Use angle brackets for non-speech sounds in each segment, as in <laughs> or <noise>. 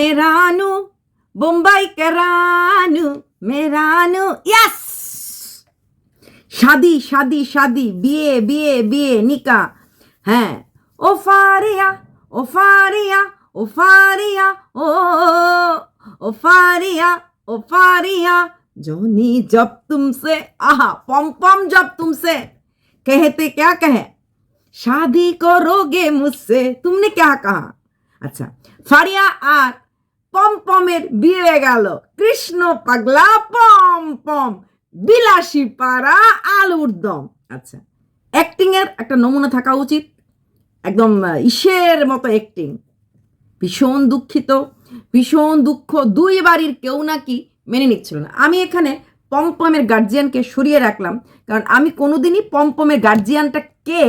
मेरानु बुम्बई के रानू मेरानू, यस! शादी शादी शादी, बीए बीए बीए, निका, है। ओ फारिया ओ फारिया ओ फारिया, ओ ओ फारिया ओ फारिया, जोनी जब तुमसे, आहा, पम पम जब तुमसे। कहते क्या कहे? शादी को रोगे मुझसे, तुमने क्या कहा? अच्छा फारिया आर পম পমের বিয়ে গেল। কৃষ্ণ পাগলা পম পম বিলাসী পাড়া আলুর দম। আচ্ছা অ্যাক্টিং এর একটা নমুনা থাকা উচিত। একদম ইসের মতো অ্যাক্টিং ভীষণ দুঃখিত। ভীষণ দুঃখ দুই বাড়ির কেউ নাকি মেনে নিচ্ছিল না। আমি এখানে পমপমের গার্জিয়ানকে সরিয়ে রাখলাম, কারণ আমি কোনোদিনই পমপমের গার্জিয়ানটা কে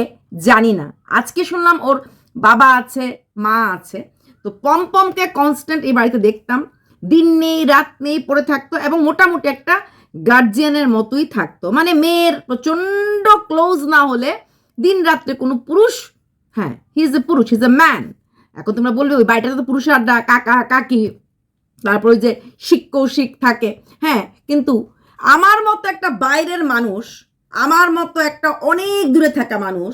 জানি না। আজকে শুনলাম ওর বাবা আছে, মা আছে। তো পমপমকে কনস্ট্যান্ট এই বাড়িতে দেখতাম। দিন নেই, রাত নেই, পড়ে থাকতো এবং মোটামুটি একটা গার্জিয়ানের মতোই থাকতো। মানে মেয়ের প্রচণ্ড ক্লোজ না হলে দিন রাত্রে কোনো পুরুষ হ্যাঁ হি ইজ এ পুরুষ ইজ এ ম্যান এখন তোমরা বলবে, ওই বাড়িটাতে তো পুরুষের আড্ডা, কাকা, কাকি, তারপরে যে শিক কৌশিক থাকে হ্যাঁ কিন্তু আমার মতো একটা বাইরের মানুষ, আমার মতো একটা অনেক দূরে থাকা মানুষ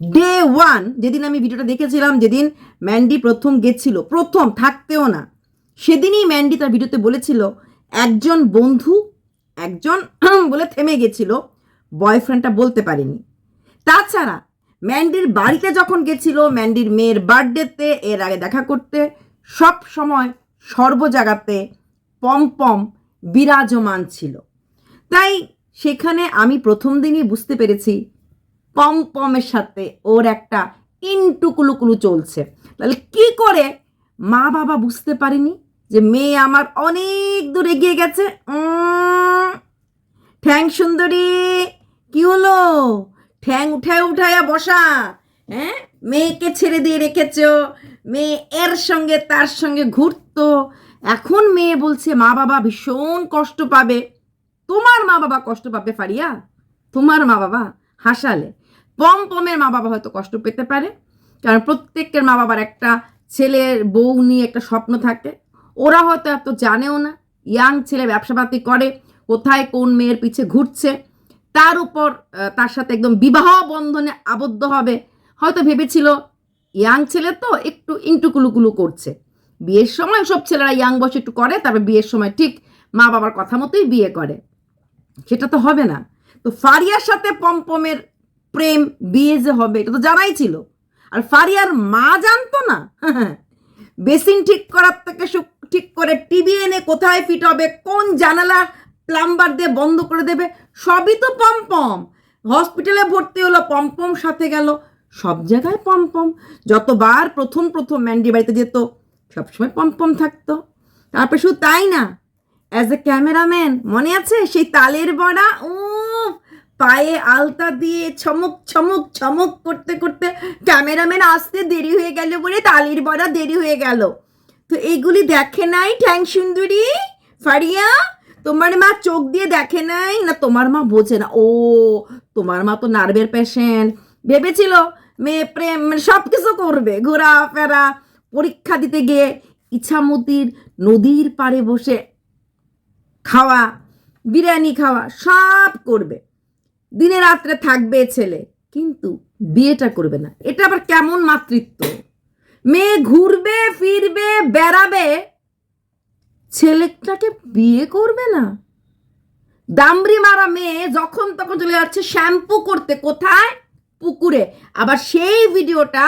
ডে ওয়ান যেদিন আমি ভিডিওটা দেখেছিলাম, যেদিন ম্যান্ডি প্রথম গেছিল প্রথম থাকতেও না। সেদিনই ম্যান্ডি তার ভিডিওতে বলেছিল, একজন বন্ধু, একজন <clears throat> বলে থেমে গেছিল বয়ফ্রেন্ডটা বলতে পারেনি। তাছাড়া ম্যান্ডির বাড়িতে যখন গেছিল ম্যান্ডির মেয়ের বার্থডেতে এর আগে দেখা করতে, সব সময় সর্বজায়গাতে পম পম বিরাজমান ছিল। তাই সেখানে আমি প্রথম দিনই বুঝতে পেরেছি পম পমের সাথে ওর একটা ইনটুকুলুকুলু চলছে। তাহলে কি করে? মা বাবা বুঝতে পারেনি যে মেয়ে আমার অনেক দূর এগিয়ে গেছে। ঠ্যাং সুন্দরী, কি হলো? ঠ্যাং উঠায় উঠায়া বসা। হ্যাঁ? মেয়েকে ছেড়ে দিয়ে রেখেছ। মেয়ে এর সঙ্গে তার সঙ্গে ঘুরতো। এখন মেয়ে বলছে, মা বাবা ভীষণ কষ্ট পাবে। তোমার মা বাবা কষ্ট পাবে, ফারিয়া? তোমার মা বাবা হাসালে। পম পমের মা বাবা হয়তো কষ্ট পেতে পারে। কারণ প্রত্যেকের মা বাবার একটা ছেলের বউ নিয়ে একটা স্বপ্ন থাকে। ওরা হয়তো এত জানেও না, ইয়াং ছেলে ব্যবসাপাতি করে, কোথায় কোন মেয়ের পিছে ঘুরছে। তার উপর তার সাথে একদম বিবাহ বন্ধনে আবদ্ধ হবে। হয়তো ভেবেছিল, ইয়াং ছেলে তো একটু ইন্টুকুলুকুলু করছে। বিয়ের সময় সব ছেলেরা ইয়াং বয়সে একটু করে, তারপর বিয়ের সময় ঠিক মা বাবার কথা মতোই বিয়ে করে। সেটা তো হবে না। তো ফারিয়ার সাথে পমপমের প্রেম বিয়ে যে হবে, এটা তো জানাই ছিল। আর ফারিয়ার মা জানতো না? <laughs> বেসিন ঠিক করার থেকে ঠিক করে টিভি এনে কোথায় ফিট হবে, কোন জানালা প্লাম্বার দিয়ে বন্ধ করে দেবে, সবই তো পমপম। হসপিটালে ভর্তি হলো, পমপম সাথে গেল। সব জায়গায় পমপম। যতবার প্রথম প্রথম ম্যান্ডি বাড়িতে যেত, সবসময় পমপম থাকতো। তারপরে শুধু তাই না অ্যাজ এ ক্যামেরাম্যান মনে আছে? সেই তালের বড়া ও পায়ে আলতা দিয়ে ছমক ছমক ছমক করতে করতে ক্যামেরাম্যান আসতে দেরি হয়ে গেল বলে তালির বড়া দেরি হয়ে গেল। তো এইগুলি দেখে নাই ঠ্যাং সুন্দরী? ফারিয়া, তোমার মা চোখ দিয়ে দেখে নাই? না, তোমার মা বোঝে না। ও, তোমার মা তো নার্ভের পেশেন্ট ভেবেছিল মেয়ে প্রেম মানে সব কিছু করবে, ঘোরাফেরা, পরীক্ষা দিতে গিয়ে ইছামতির নদীর পাড়ে বসে খাওয়া, বিরিয়ানি খাওয়া, সব করবে। দিনে রাত্রে থাকবে ছেলে। কিন্তু বিয়েটা করবে না। এটা আবার কেমন মাতৃত্ব? মেয়ে ঘুরবে, ফিরবে, বেড়াবে, ছেলেটাকে বিয়ে করবে না? দামড়ি মারা মেয়ে যখন তখন চলে যাচ্ছে শ্যাম্পু করতে কোথায়? পুকুরে। আবার সেই ভিডিওটা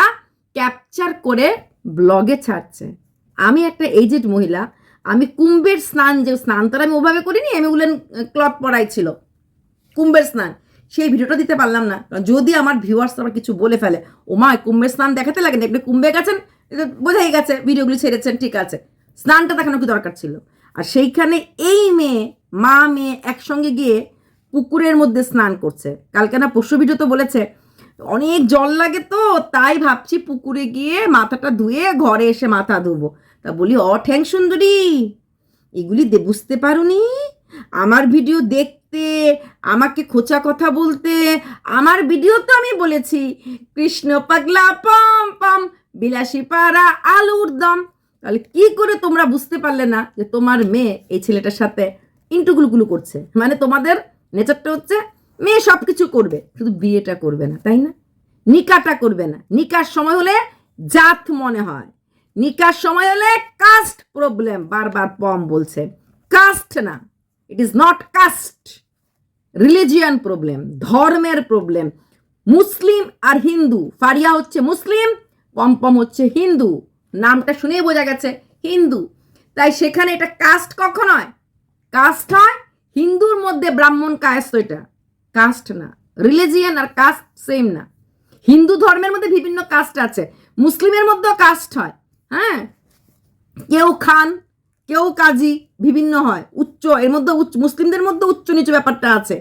ক্যাপচার করে ব্লগে ছাড়ছে। আমি একটা এজেড মহিলা। আমি কুম্ভের স্নান যে স্নান তো আর আমি ওভাবে করিনি, আমি ওগুলো ক্লব পড়াই ছিল। কুম্ভের স্নান। সেই ভিডিওটা দিতে পারলাম না। যদি আমার ভিউয়ার্স আবার কিছু বলে ফেলে ও মা কুম্ভের স্নান দেখাতে লাগে না আপনি কুম্ভে গেছেন? বোঝাই গেছে, ভিডিওগুলি ছেড়েছেন, ঠিক আছে। স্নানটা দেখানো কি দরকার ছিল? আর সেইখানে এই মেয়ে, মা, মেয়ে একসঙ্গে গিয়ে পুকুরের মধ্যে স্নান করছে। কালকে না পরশু ভিডিও তো বলেছে, অনেক জল লাগে তো, তাই ভাবছি পুকুরে গিয়ে মাথাটা ধুয়ে ঘরে এসে মাথা ধুবো। তা বলি, অ, ঠ্যাং সুন্দরী, এগুলি দে- বুঝতে পারোনি? আমার ভিডিও দেখতে আমাকে খোঁচা কথা বলতে, আমার ভিডিও তো আমি বলেছি। কৃষ্ণ পাগলা, পম পম, বিলাসী পাড়া, আলুর দম। তাহলে কি করে তোমরা বুঝতে পারলে না যে তোমার মেয়ে এই ছেলেটার সাথে ইন্টুগুলুগুলু করছে? মানে তোমাদের নেচারটা হচ্ছে, মেয়ে সব কিছু করবে, শুধু বিয়েটা করবে না, তাই না? নিকাটা করবে না। নিকার সময় হলে জাত মনে হয়। নিকার সময় হলে কাস্ট প্রবলেম বারবার পম বলছে। কাস্ট না it is not caste religion problem ধর্মের প্রবলেম মুসলিম আর হিন্দু, ফারিয়া হচ্ছে মুসলিম, পম্পম হচ্ছে হিন্দু। নামটা শুনেই বোঝা গেছে, হিন্দু। তাই সেখানে এটা কাস্ট কখন হয়? কাস্ট হয় হিন্দুর মধ্যে ব্রাহ্মণ কাস্ট এটা। কাস্ট না রিলিজিয়ান আর কাস্ট সেম না। হিন্দু ধর্মের মধ্যে বিভিন্ন কাস্ট আছে, মুসলিমের মধ্যেও কাস্ট হয় হ্যাঁ? কেউ খান কেউ কাজী বিভিন্ন হয়, উচ্চ, এর মধ্যে উচ্চ, মুসলিমদের মধ্যে উচ্চ নিচু ব্যাপারটা আছে।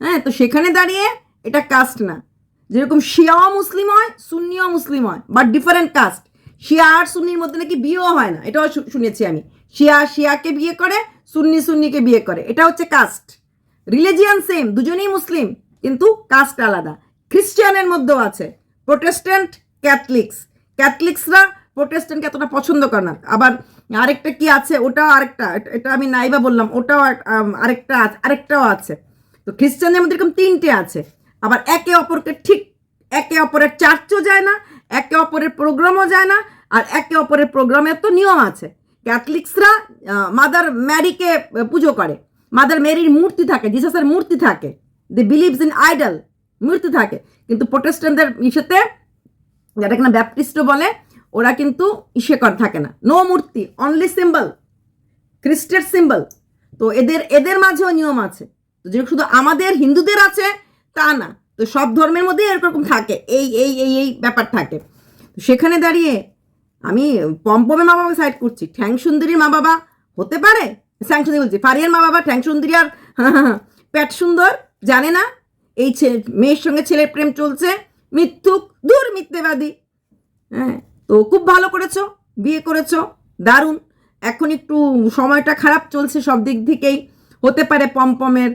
হ্যাঁ তো সেখানে দাঁড়িয়ে এটা কাস্ট না। যেরকম শিয়াও মুসলিম হয়, সুন্নিও মুসলিম হয় বাট ডিফারেন্ট কাস্ট শিয়া আর সুন্নির মধ্যে নাকি বিয়েও হয় না, এটাও শুনেছি আমি। শিয়া শিয়াকে বিয়ে করে, সুন্নি সুন্নিকে বিয়ে করে, এটা হচ্ছে কাস্ট রিলিজিয়ান সেম দুজনেই মুসলিম, কিন্তু কাস্ট আলাদা। খ্রিস্টানের মধ্যেও আছে প্রোটেস্ট্যান্ট ক্যাথলিক্স ক্যাথলিক্সরা প্রোটেস্ট্যান্টকে এতটা পছন্দ করে না, আবার আরেকটা কি আছে? ওটাও আরেকটা। এটা- আমি নাইবা বললাম, ওটাও আর- আরেকটা আরেকটাও আছে। তো খ্রিস্টানদের মধ্যে এরকম তিনটে আছে। আবার একে অপরকে ঠিক, একে অপরের চার্চও যায় না, একে অপরের প্রোগ্রামও যায় না, আর একে অপরের প্রোগ্রামের তো নিয়ম আছে। ক্যাথলিক্সরা মাদার ম্যারিকে পুজো করে। মাদার মেরির মূর্তি থাকে, জিসাসের মূর্তি থাকে। দি বিলিভস ইন আইডল মূর্তি থাকে। কিন্তু প্রোটেস্ট্যান্টদের ইসেতে যেটা কিনা ব্যাপটিস্টও বলে ওরা কিন্তু ইসে কর থাকে না। নো মূর্তি অনলি সিম্বল খ্রিস্টের সিম্বল তো এদের এদের মাঝেও নিয়ম আছে। তো যে শুধু আমাদের হিন্দুদের আছে, তা না। তো সব ধর্মের মধ্যেই এরকম থাকে, এই এই এই এই ব্যাপার থাকে। সেখানে দাঁড়িয়ে আমি পম্পমের মা বাবাকে সাইড করছি। ঠ্যাং সুন্দরীর মা বাবা হতে পারে? স্যাং সুন্দরী বলছি। ফারিয়ার মা বাবা ঠ্যাং সুন্দরী আর <laughs> প্যাট সুন্দর, জানে না? এই ছে- মেয়ের সঙ্গে ছেলের প্রেম চলছে, মিথ্যুক দূর মিথ্যেবাদী হ্যাঁ তো খুব ভালো করেছ, বিয়ে করেছ, দারুণ। এখন একটু সময়টা খারাপ চলছে সব দিক থেকেই। হতে পারে পমপমের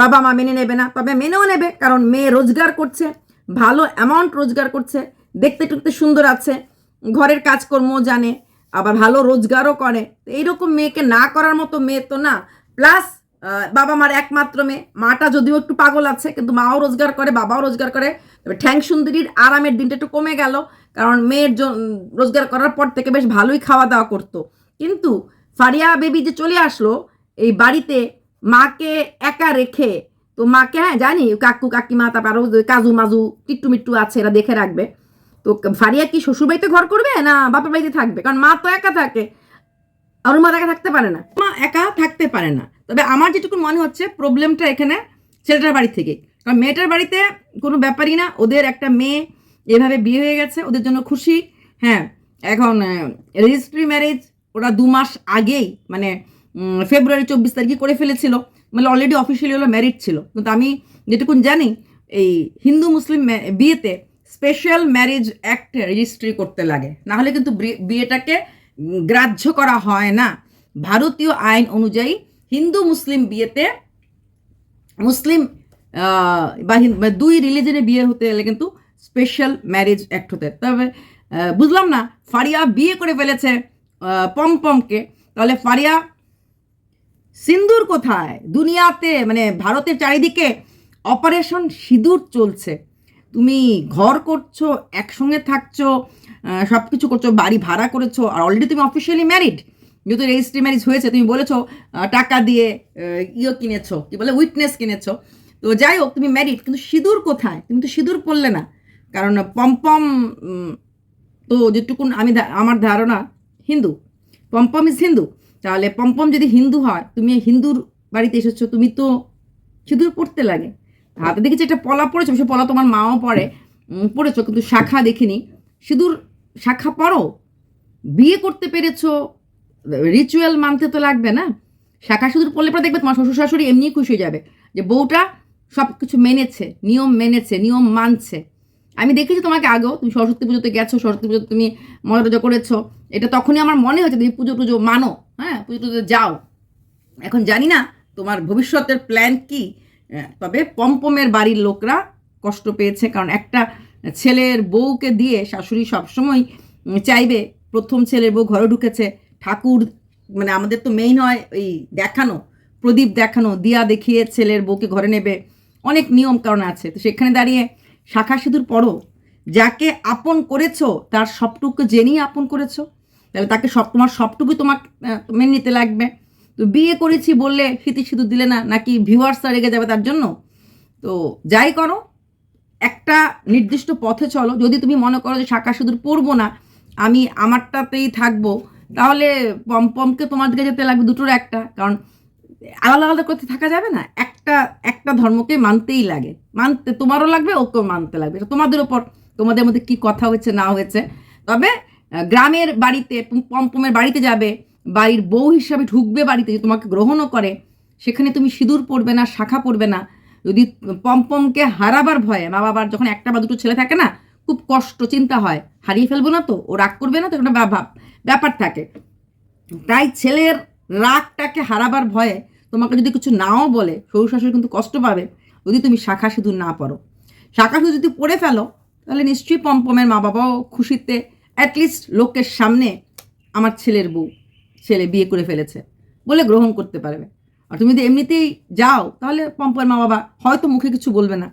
বাবা মা মেনে নেবে না, তবে মেনেও নেবে, কারণ মেয়ে রোজগার করছে, ভালো অ্যামাউন্ট রোজগার করছে, দেখতে টুকতে সুন্দর আছে, ঘরের কাজকর্ম জানে, আবার ভালো রোজগারও করে। এইরকম মেয়েকে না করার মতো মেয়ে তো না। প্লাস বাবা মার একমাত্র মেয়ে। মাটা যদিও একটু পাগল আছে, কিন্তু মাও রোজগার করে, বাবাও রোজগার করে। তবে ঠ্যাং সুন্দরীর আরামের দিনটা একটু কমে গেল, কারণ মেয়ের রোজগার করার পর থেকে বেশ ভালোই খাওয়া দাওয়া করতো। কিন্তু ফারিয়া বেবি যে চলে আসলো, এই বাড়িতে মাকে একা রেখে, তো মাকে হ্যাঁ জানি, কাকু, কাকিমা, তারপর আরও কাজু মাজু, টিট্টু মিট্টু আছে, এরা দেখে রাখবে। তো ফারিয়া কি শ্বশুর বাড়িতে ঘর করবে না বাপের বাড়িতে থাকবে? কারণ মা তো একা থাকে আর মা একা থাকতে পারে না। মা একা থাকতে পারে না। তবে আমার যেটুকু মনে হচ্ছে, প্রবলেমটা এখানে ছেলেটার বাড়ি থেকে। কারণ মেয়েটার বাড়িতে কোনো ব্যাপারই না, ওদের একটা মেয়ে এভাবে বিয়ে হয়ে গেছে, ওদের জন্য খুশি। হ্যাঁ এখন রেজিস্ট্রি ম্যারেজ ওরা দু মাস আগেই মানে ফেব্রুয়ারি চব্বিশ তারিখে করে ফেলেছিল। মানে অলরেডি অফিসিয়ালি ওরা ম্যারিড ছিল। কিন্তু আমি যেটুকুন জানি, এই হিন্দু মুসলিম বিয়েতে স্পেশাল ম্যারেজ অ্যাক্ট রেজিস্ট্রি করতে লাগে। না হলে কিন্তু বিয়েটাকে গ্রাহ্য করা হয় না। ভারতীয় আইন অনুযায়ী হিন্দু মুসলিম বিয়েতে মুসলিম বা দুই রিলিজনে বিয়ে হতে গেলে কিন্তু স্পেশাল ম্যারেজ অ্যাক্ট হতে। তবে বুঝলাম না, ফারিয়া বিয়ে করে ফেলেছে পমপমকে। তাহলে ফারিয়া সিন্দুর কোথায়? দুনিয়াতে মানে ভারতের চারিদিকে অপারেশন সিঁদুর চলছে। তুমি ঘর করছ, একসঙ্গে থাকছো সব কিছু করছ, বাড়ি ভাড়া করেছ, আর অলরেডি তুমি অফিসিয়ালি ম্যারিড যেহেতু রেজিস্ট্রি ম্যারেজ হয়েছে, তুমি বলেছ টাকা দিয়ে ইয়ে কিনেছো, কি বলে উইটনেস কিনেছো। তো যাই হোক, তুমি ম্যারিড কিন্তু সিঁদুর কোথায়? তুমি তো সিঁদুর পরলে না। কারণ পম্পম তো যেটুকুন আমি আমার ধারণা, হিন্দু। পম্পম ইজ হিন্দু। তাহলে পম্পম যদি হিন্দু হয়, তুমি হিন্দুর বাড়িতে এসেছ, তুমি তো সিঁদুর পড়তে লাগে। হাতে দেখেছি একটা পলা পড়েছো, সে পলা তোমার মাও পড়ে পড়েছো, কিন্তু শাখা দেখিনি। সিঁদুর শাখা পড়ো বিয়ে করতে পেরেছ রিচুয়াল মানতে তো লাগবে না। শাখা সিঁদুর পড়লে পরে দেখবে তোমার শ্বশুর শাশুড়ি এমনি খুশি হয়ে যাবে যে বউটা সব কিছু মেনেছে, নিয়ম মেনেছে, নিয়ম মানছে। আমি দেখেছি তোমাকে আগেও, তুমি সরস্বতী পুজোতে গেছো, সরস্বতী পুজোতে তুমি মজা টজা করেছ, এটা তখনই আমার মনে হয়েছে তুমি পুজো টুজো মানো হ্যাঁ পুজো টুজো যাও। এখন জানি না তোমার ভবিষ্যতের প্ল্যান কি। তবে পম্পমের বাড়ির লোকরা কষ্ট পেয়েছে, কারণ একটা ছেলের বউকে দিয়ে শাশুড়ি সবসময় চাইবে প্রথম ছেলের বউ ঘরে ঢুকেছে ঠাকুর মানে আমাদের তো মেইন হয় ওই দেখানো, প্রদীপ দেখানো, দিয়া দেখিয়ে ছেলের বউকে ঘরে নেবে, অনেক নিয়ম কারণ আছে। তো সেখানে দাঁড়িয়ে শাখা সিঁদুর পড়ো, যাকে আপন করেছ, তার সবটুকু জেনেই আপন করেছ, তাহলে তাকে সব, তোমার সবটুকু তোমার মেনে নিতে লাগবে। তো বিয়ে করেছি বললে স্মৃতি সিঁদুর দিলে না, নাকি ভিউয়ার্সরা রেগে যাবে তার জন্য? তো যাই করো, একটা নির্দিষ্ট পথে চলো। যদি তুমি মনে করো যে শাখা সিঁদুর পরবো না, আমি আমারটাতেই থাকব তাহলে পমপমকে তোমার দিকে যেতে লাগবে দুটোর একটা, কারণ আলাদা আলাদা করতে থাকা যাবে না, একটা একটা ধর্মকে মানতেই লাগে। মানতে, তোমারও লাগবে, ওকেও মানতে লাগবে। তোমাদের ওপর তোমাদের মধ্যে কি কথা হয়েছে, না হয়েছে। তবে গ্রামের বাড়িতে, পম- পমপমের বাড়িতে যাবে, বাড়ির বউ হিসাবে ঢুকবে বাড়িতে যে তোমাকে গ্রহণও করে, সেখানে তুমি সিঁদুর পড়বে না, শাখা পড়বে না। যদি পমপমকে হারাবার ভয়ে মা বাবার যখন একটা বা দুটো ছেলে থাকে না, খুব কষ্ট, চিন্তা হয়, হারিয়ে ফেলব না তো, ও রাগ করবে না তো একটা ব্যাপার ব্যাপার থাকে। তাই ছেলের রাগটাকে হারাবার ভয়ে তোমাকে যদি কিছু নাও বলে শ্বশুর শাশুড়ি কিন্তু কষ্ট পাবে যদি তুমি শাখা সিঁদুর না পড়ো। শাখা সিঁদুর যদি পড়ে ফেলো, তাহলে নিশ্চয়ই পমপমের মা বাবাও খুশিতে অ্যাটলিস্ট লোকের সামনে আমার ছেলের বউ, ছেলে বিয়ে করে ফেলেছে বলে গ্রহণ করতে পারবে। আর তুমি যদি এমনিতেই যাও, তাহলে পম্পমের মা বাবা হয়তো মুখে কিছু বলবে না।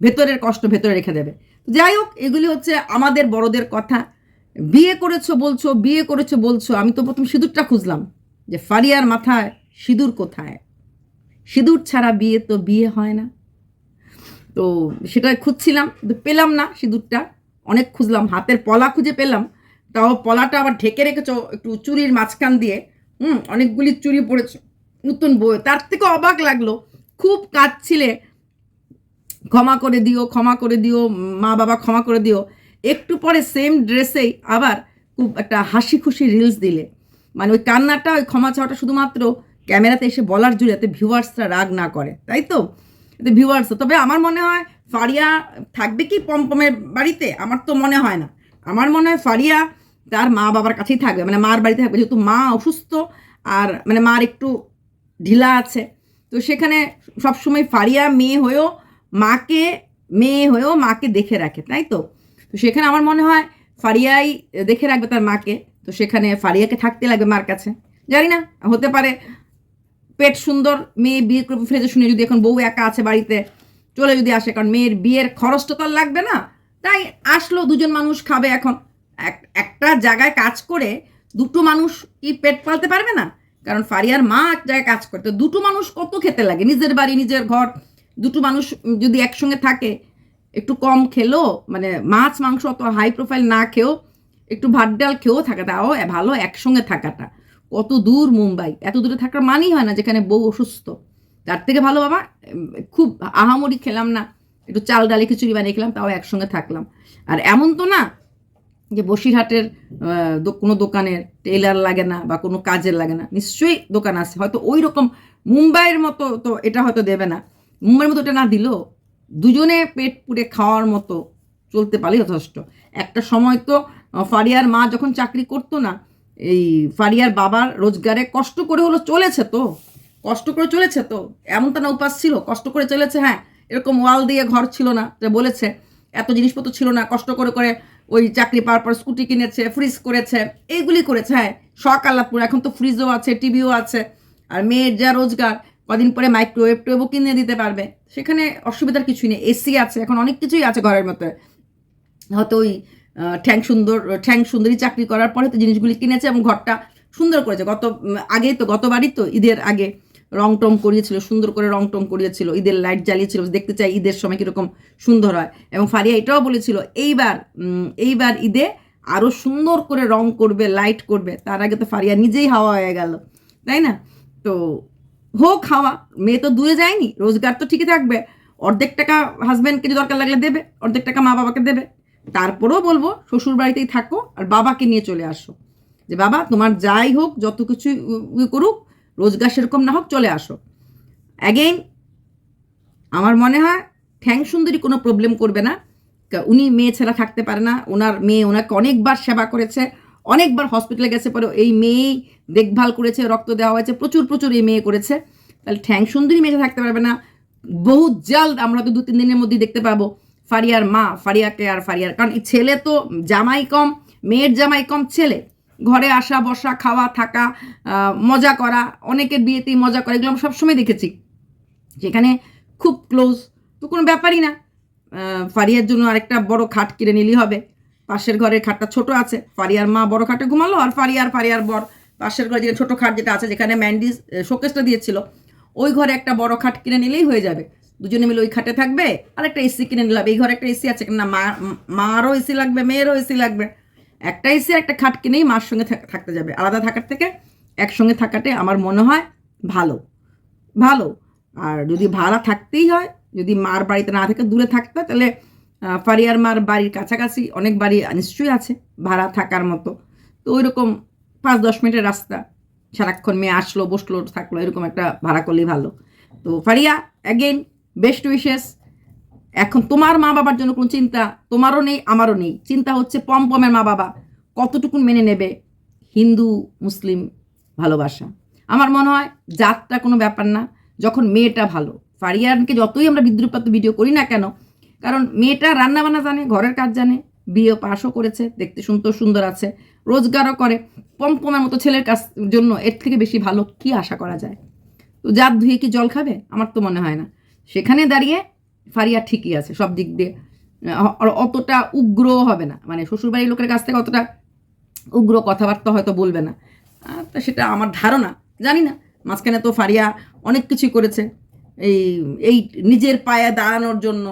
ভেতরের কষ্ট ভেতরে রেখে দেবে। যাই হোক, এগুলি হচ্ছে আমাদের বড়দের কথা। বিয়ে করেছ বলছো, বিয়ে করেছ বলছো, আমি তো প্রথম সিঁদুরটা খুঁজলাম যে ফারিয়ার মাথায় সিঁদুর কোথায়? সিঁদুর ছাড়া বিয়ে তো বিয়ে হয় না। তো সেটা খুঁজছিলাম পেলাম না সিঁদুরটা। অনেক খুঁজলাম, হাতের পলা খুঁজে পেলাম। তাও পলাটা আবার ঢেকে রেখেছো একটু চুরির মাঝখান দিয়ে। হুম, অনেকগুলি চুরি পড়েছে, নতুন বই তার থেকে অবাক লাগল, খুব কাঁদছিলে। ক্ষমা করে দিও, ক্ষমা করে দিও, মা বাবা ক্ষমা করে দিও। একটু পরে সেম ড্রেসেই আবার খুব একটা হাসি খুশি রিলস দিলে। মানে ওই কান্নাটা, ওই ক্ষমা চাওয়াটা শুধুমাত্র ক্যামেরাতে এসে বলার জুড়ে যাতে ভিউয়ার্সরা রাগ না করে, তাই তো? ভিউয়ার্স তবে আমার মনে হয় ফারিয়া থাকবে কি পমপমের বাড়িতে? আমার তো মনে হয় না। আমার মনে হয় ফারিয়া তার মা বাবার কাছেই থাকবে। মানে মার বাড়িতে থাকবে, যেহেতু মা অসুস্থ আর মানে মার একটু ঢিলা আছে। তো সেখানে সবসময় ফারিয়া মেয়ে হয়েও মাকে, মেয়ে হয়েও মাকে দেখে রাখে, তাই তো? তো সেখানে আমার মনে হয় ফারিয়াই দেখে রাখবে তার মাকে। তো সেখানে ফারিয়াকে থাকতে লাগবে মার কাছে। জানি না, হতে পারে পেট সুন্দর, মেয়ে বিয়ে করে ফেলেছে শুনে যদি এখন বউ একা আছে বাড়িতে, চলে যদি আসে, কারণ মেয়ের বিয়ের খরচটা তো লাগবে না। তাই আসলো, দুজন মানুষ খাবে এখন। এক- একটা জায়গায় কাজ করে দুটো মানুষ কি পেট পালতে পারবে না? কারণ ফারিয়ার মা এক জায়গায় কাজ করতে দুটো মানুষ কত খেতে লাগে? নিজের বাড়ি, নিজের ঘর, দুটো মানুষ যদি একসঙ্গে থাকে একটু কম খেলো মানে মাছ, মাংস অত হাই প্রোফাইল না খেয়েও একটু ভাত, ডাল খেয়েও থাকে তাও ভালো একসঙ্গে থাকাটা। কত দূর মুম্বাই, এত দূরে থাকার মানেই হয় না যেখানে বউ অসুস্থ। তার থেকে ভালো বাবা খুব আহামরি খেলাম না, একটু চাল, ডালি খিচুড়ি বানিয়ে খেলাম, তাও একসঙ্গে থাকলাম। আর এমন তো না যে বসিরহাটের কোনো দোকানের টেইলার লাগে না বা কোনো কাজের লাগে না, নিশ্চয়ই দোকান আছে। হয়তো ওই রকম মুম্বাইয়ের মতো তো এটা হয়তো দেবে না। মুম্বাইয়ের মতো এটা না দিলেও দুজনে পেট পুড়ে খাওয়ার মতো চলতে পারলে যথেষ্ট। একটা সময় তো ফারিয়ার মা যখন চাকরি করতো না, এই ফারিয়ার বাবার রোজগারে কষ্ট করে হলো চলেছে তো, কষ্ট করে চলেছে তো এমন তো না উপাস ছিল, কষ্ট করে চলেছে হ্যাঁ এরকম ওয়াল দিয়ে ঘর ছিল না যে বলেছে, এত জিনিসপত্র ছিল না, কষ্ট করে করে ওই চাকরি পাওয়ার পর স্কুটি কিনেছে ফ্রিজ করেছে, এইগুলি করেছে হ্যাঁ শখ আল্লাপুর এখন তো ফ্রিজও আছে টিভিও আছে, আর মেয়ের যা রোজগার কদিন পরে মাইক্রোওয়েভ টোয়েভও কিনে দিতে পারবে। সেখানে অসুবিধার কিছুই নেই। এসি আছে, এখন অনেক কিছুই আছে ঘরের মধ্যে। হয়তো ওই ঠ্যাং সুন্দর, ঠ্যাং সুন্দরী চাকরি করার পরে তো জিনিসগুলি কিনেছে এবং ঘরটা সুন্দর করেছে। গত আগেই তো গতবারই তো ঈদের আগে রং টং করিয়েছিল, সুন্দর করে রং টং করিয়েছিল, ঈদের লাইট জ্বালিয়েছিল। দেখতে চাই ঈদের সময় কীরকম সুন্দর হয়। এবং ফারিয়া এটাও বলেছিল, এইবার এইবার ঈদে আরও সুন্দর করে রং করবে লাইট করবে। তার আগে তো ফারিয়া নিজেই হাওয়া হয়ে গেল, তাই না? তো হোক, হাওয়া। মেয়ে তো দূরে যায়নি, রোজগার তো ঠিকই থাকবে। অর্ধেক টাকা হাজব্যান্ডকে যদি দরকার লাগলে দেবে, অর্ধেক টাকা মা বাবাকে দেবে। তারপরেও বলব শ্বশুর বাড়িতেই থাকো আর বাবাকে নিয়ে চলে আসো। যে বাবা, তোমার যাই হোক, যত কিছু করুক, রোজগার সেরকম না হোক, চলে আসো। অ্যাগেইন আমার মনে হয়, ঠ্যাং সুন্দরী কোনো প্রবলেম করবে না। উনি মেয়ে ছাড়া থাকতে পারে না। ওনার মেয়ে ওনাকে অনেকবার সেবা করেছে। অনেকবার হসপিটালে গেছে, পরে এই মেয়েই দেখভাল করেছে, রক্ত দেওয়া হয়েছে, প্রচুর প্রচুর এই মেয়ে করেছে। তাহলে ঠ্যাং সুন্দরী মেয়ে থাকতে পারবে না। বহু জাল আমরা তো দু তিন দিনের মধ্যেই দেখতে পাবো ফারিয়ার মা, ফারিয়াকে আর ফারিয়ার, কারণ ছেলে তো জামাই কম, মেয়ের জামাই কম ছেলে। ঘরে আসা, বসা, খাওয়া, থাকা মজা করা, অনেকের বিয়েতেই মজা করা, এগুলো আমরা সবসময় দেখেছি। যেখানে খুব ক্লোজ তো কোনো ব্যাপারই না। ফারিয়ার জন্য আরেকটা বড় খাট কিনে নিলেই হবে। পাশের ঘরের খাটটা ছোট আছে, ফারিয়ার মা বড় খাটে ঘুমালো আর ফারিয়ার ফারিয়ার বর পাশের ঘরে যে ছোট খাট যেটা আছে যেখানে ম্যান্ডিস শোকেসটা দিয়েছিল, ওই ঘরে একটা বড় খাট কিনে নিলেই হয়ে যাবে। দুজনে মিলে ওই খাটে থাকবে আর একটা এসি কিনে নিলাম। এই ঘরে একটা এসি আছে না মা, মারও এসি লাগবে, মেয়েরও এসি লাগবে। একটা এসি একটা খাট কিনেই মার সঙ্গে থাক- থাকতে যাবে। আলাদা থাকার থেকে একসঙ্গে থাকাটাই আমার মনে হয় ভালো। ভালো। আর যদি ভাড়া থাকতেই হয়, যদি মার বাড়িতে না থেকে, দূরে থাকতে তাহলে ফারিয়ার মার বাড়ির কাছাকাছি অনেক বাড়ি নিশ্চয়ই আছে, ভাড়া থাকার মতো। তো ওই রকম পাঁচ দশ মিনিটের রাস্তা, সারাক্ষণ মেয়ে আসলো, বসল, থাকল, এরকম একটা ভাড়া করলেই ভালো। তো ফারিয়া অ্যাগেন বেস্ট উইশেস এখন তোমার মা বাবার জন্য কোনো চিন্তা, তোমারও নেই, আমারও নেই। চিন্তা হচ্ছে পমপমের মা বাবা কতটুকু মেনে নেবে হিন্দু, মুসলিম ভালোবাসা। আমার মনে হয় জাতটা কোনো ব্যাপার না, যখন মেয়েটা ভালো। ফারিয়ানকে যতই আমরা বিদ্রুপাত ভিডিও করি না কেন কারণ মেয়েটা রান্নাবান্না জানে, ঘরের কাজ জানে, বিয়ে পাশও করেছে, দেখতে সুন্দর সুন্দর আছে, রোজগারও করে। পমপমের মতো ছেলের কাছ জন্য এর থেকে বেশি ভালো কি আশা করা যায়? তো জাত ধুয়ে কি জল খাবে? আমার তো মনে হয় না। সেখানে দাঁড়িয়ে ফারিয়া ঠিকই আছে, সব দিক দিয়ে। অতটা উগ্র হবে না। মানে শ্বশুরবাড়ির লোকের কাছ থেকে অতটা উগ্র কথাবার্তা হয়তো বলবে না। তা সেটা আমার ধারণা, জানি না। মাঝখানে তো ফারিয়া অনেক কিছুই করেছে। এই এই নিজের পায়ে দাঁড়ানোর জন্য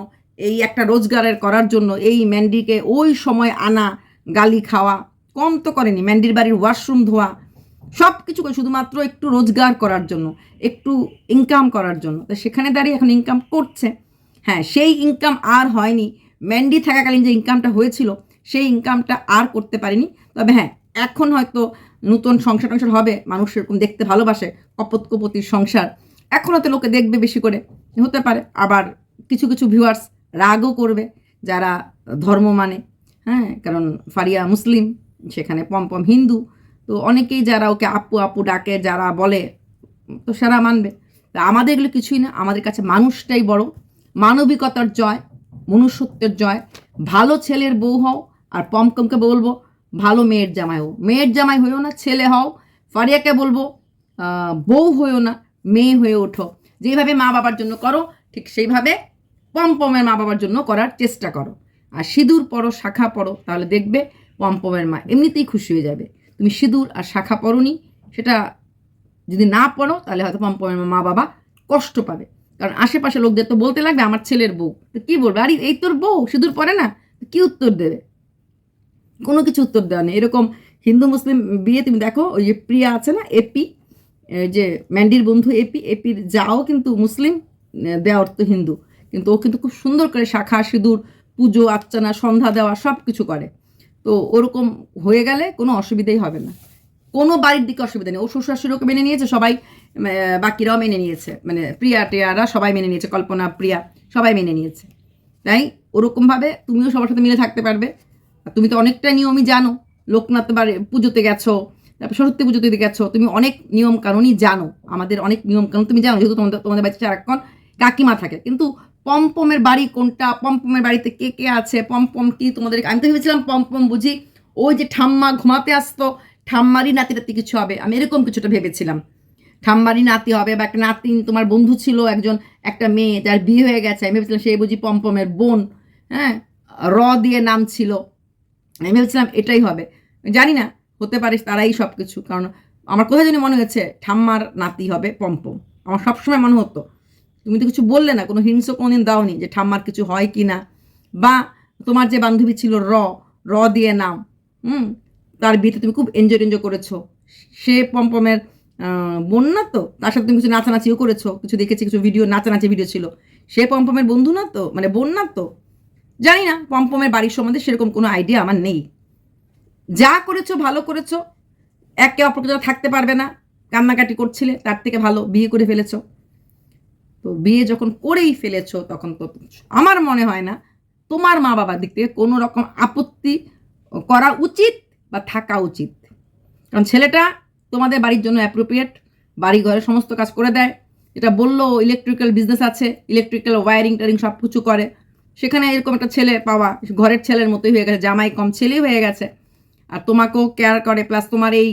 এই একটা রোজগারের করার জন্য এই ম্যান্ডিকে ওই সময় আনা, গালি খাওয়া, কম তো করেনি। ম্যান্ডির বাড়ির ওয়াশরুম ধোয়া সব কিছু শুধুমাত্র একটু রোজগার করার জন্য, একটু ইনকাম করার জন্য। তো সেখানে দাঁড়িয়ে এখন ইনকাম করছে। হ্যাঁ সেই ইনকাম আর হয়নি। ম্যান্ডি থাকাকালীন যে ইনকামটা হয়েছিল, সেই ইনকামটা আর করতে পারিনি। তবে হ্যাঁ এখন হয়তো নতুন সংসার টংসার হবে, মানুষ এরকম দেখতে ভালোবাসে কপত কপতির সংসার। এখন হয়তো লোকে দেখবে বেশি করে, হতে পারে। আবার কিছু কিছু ভিউয়ার্স রাগও করবে যারা ধর্ম মানে হ্যাঁ? কারণ ফারিয়া মুসলিম, সেখানে পম্পম হিন্দু, তো অনেকেই যারা ওকে আপু আপু ডাকে, যারা বলে, তো সারা মানবে। তা আমাদের এগুলো কিছুই না, আমাদের কাছে মানুষটাই বড়। মানবিকতার জয়, মনুষ্যত্বের জয়। ভালো ছেলের বউ হও, আর পমকমকে বলব, ভালো মেয়ের জামাই হও। মেয়ের জামাই হয়েও না, ছেলে হও। ফারিয়াকে বলব বউ হয়েও না, মেয়ে হয়ে ওঠো। যেভাবে মা বাবার জন্য করো, ঠিক সেইভাবে পমপমের মা বাবার জন্য করার চেষ্টা করো। আর সিঁদুর পরো, শাখা পরো, তাহলে দেখবে পমপমের মা এমনিতেই খুশি হয়ে যাবে। তুমি সিঁদুর আর শাখা পরোনি, সেটা যদি না পড়ো তাহলে হয়তো পম্পমের মা বাবা কষ্ট পাবে। কারণ আশেপাশে লোকদের তো বলতে লাগবে, আমার ছেলের বউ। তো কী বলবে? আরে, এই তোর বউ সিঁদুর পরে না? কি উত্তর দেবে? কোনো কিছু উত্তর দেওয়া নেই। এরকম হিন্দু, মুসলিম বিয়ে, তুমি দেখো, ওই যে প্রিয়া আছে না এপি যে ম্যান্ডির বন্ধু এপি এপির যাও কিন্তু মুসলিম দেওয়ার তো হিন্দু। কিন্তু ও কিন্তু খুব সুন্দর করে শাখা, সিঁদুর, পুজো, আর্চনা, সন্ধ্যা দেওয়া সব কিছু করে। তো ওরকম হয়ে গেলে কোনো অসুবিধাই হবে না। কোনো বাড়ির দিকে অসুবিধা নেই। ও শ্বশুর শাশুড়িকে মেনে নিয়েছে, সবাই বাকিরাও মেনে নিয়েছে। মানে প্রিয়া, টিয়ারা সবাই মেনে নিয়েছে, কল্পনা, প্রিয়া সবাই মেনে নিয়েছে। তাই ওরকমভাবে তুমিও সবার সাথে মিলে থাকতে পারবে। আর তুমি তো অনেকটা নিয়মই জানো। লোকনাথ বাড়ি, পুজোতে গেছো, তারপর সরস্বতী পুজোতে গেছো, তুমি অনেক নিয়ম কানুনই জানো। আমাদের অনেক নিয়ম কানুন তুমি জানো, যেহেতু তোমাদের তোমাদের বাড়িতে সারাক্ষণ কাকিমা থাকে। কিন্তু পম্পমের বাড়ি কোনটা? পম্পমের বাড়িতে কে কে আছে? পম্পম কি তোমাদের আমি তো ভেবেছিলাম পম্পম বুঝি। ওই যে ঠাম্মা ঘুমাতে আসতো। ঠাম্মারই নাতি নাতি কিছু হবে। আমি এরকম কিছুটা ভেবেছিলাম। ঠাম্মারই নাতি হবে বা একটা নাতিন তোমার বন্ধু ছিল একজন, একটা মেয়ে, যার বিয়ে হয়ে গেছে। আমি ভেবেছিলাম সেই বুঝি পম্পমের বোন। হ্যাঁ? র দিয়ে নাম ছিল। আমি ভেবেছিলাম এটাই হবে। জানি না, হতে পারে তারাই সব কিছু কারণ আমার কোথায় জানি মনে হচ্ছে ঠাম্মার নাতি হবে পম্পম। আমার সবসময় মনে হতো। তুমি তো কিছু বললে না, কোনো হিংস কোনোদিন দাওনি যে ঠাম্মার কিছু হয় কি না। বা তোমার যে বান্ধবী ছিল র র দিয়ে নাম, হুম, তার বিয়েতে তুমি খুব এনজয় টেনজয় করেছ। সে পম্পমের বোন না তো, তার সাথে তুমি কিছু নাচানাচিও করেছ, কিছু দেখেছি, কিছু ভিডিও নাচানাচি ভিডিও ছিল। সে পম্পমের বন্ধু না তো মানে বোন না তো। জানি না পম্পমের বাড়ির সম্বন্ধে সেরকম কোনো আইডিয়া আমার নেই। যা করেছ, ভালো করেছ, একে অপরকে থাকতে পারবে না। কান্নাকাটি করছিলে, তার থেকে ভালো, বিয়ে করে ফেলেছো। তো বিয়ে যখন করেই ফেলেছো, তখন তো আমার মনে হয় না তোমার মা বাবার দিক থেকে কোনো রকম আপত্তি করা উচিত বা থাকা উচিত। কারণ ছেলেটা তোমাদের বাড়ির জন্য অ্যাপ্রোপ্রিয়েট বাড়ি ঘরে সমস্ত কাজ করে দেয়। এটা বলল ইলেকট্রিক্যাল বিজনেস আছে ইলেকট্রিক্যাল ওয়ারিং টারিং সব কিছু করে। সেখানে এরকম একটা ছেলে পাওয়া, ঘরের ছেলের মতোই হয়ে গেছে, জামাই কম ছেলেই হয়ে গেছে। আর তোমাকেও কেয়ার করে প্লাস তোমার এই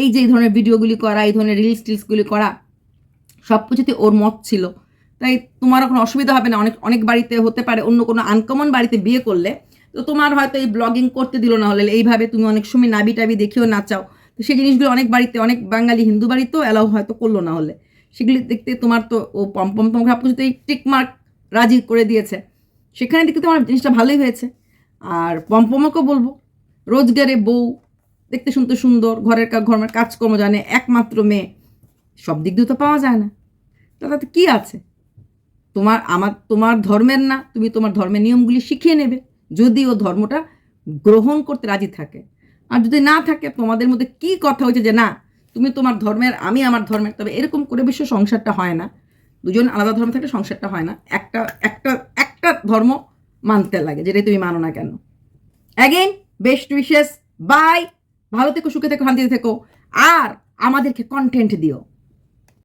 এই যে ধরনের ভিডিওগুলি করা, এই ধরনের রিলস টিলসগুলি করা সব কিছুতে ওর মত ছিল। তাই তোমার কোনো অসুবিধা হবে না। অনেক অনেক বাড়িতে হতে পারে, অন্য কোনো আনকমন বাড়িতে বিয়ে করলে। তো তোমার হয়তো এই ব্লগিং করতে দিল না হলে। এইভাবে তুমি অনেক সময় নাবি টাবি দেখেও নাচাও তো সেই জিনিসগুলো অনেক বাড়িতে, অনেক বাঙালি হিন্দু বাড়িতেও অ্যালাউ হয়তো করল না হলে। সেগুলি দেখতে তোমার তো ও পম্পম তোমাকে সব কিছুতেই টিক মার্ক রাজি করে দিয়েছে। সেখানে দেখতে তোমার জিনিসটা ভালোই হয়েছে। আর পম্পমকেও বলব, রোজগারে বউ, দেখতে শুনতে সুন্দর, ঘরের ঘরের কাজকর্ম জানে, একমাত্র মেয়ে। সব দিক দিয়ে তো পাওয়া যায় না। তাতে কী আছে? তোমার, আমার, তোমার ধর্মের না, তুমি তোমার ধর্মের নিয়মগুলি শিখিয়ে নেবে। যদি ও ধর্মটা গ্রহণ করতে রাজি থাকে, আর যদি না থাকে, তোমাদের মধ্যে কি কথা হয়েছে যে না, তুমি তোমার ধর্মের, আমি আমার ধর্মের, তবে এরকম করে বিশ্ব সংসারটা হয় না। দুজন আলাদা ধর্ম থাকলে সংসারটা হয় না। একটা একটা একটা ধর্ম মানতে লাগে, যেটাই তুমি মানো না কেন। অ্যাগেন বেস্ট উইশেস বাই ভালো থেকো, সুখে থেকো, শান্তিতে থেকো। আর আমাদেরকে কন্টেন্ট দিও।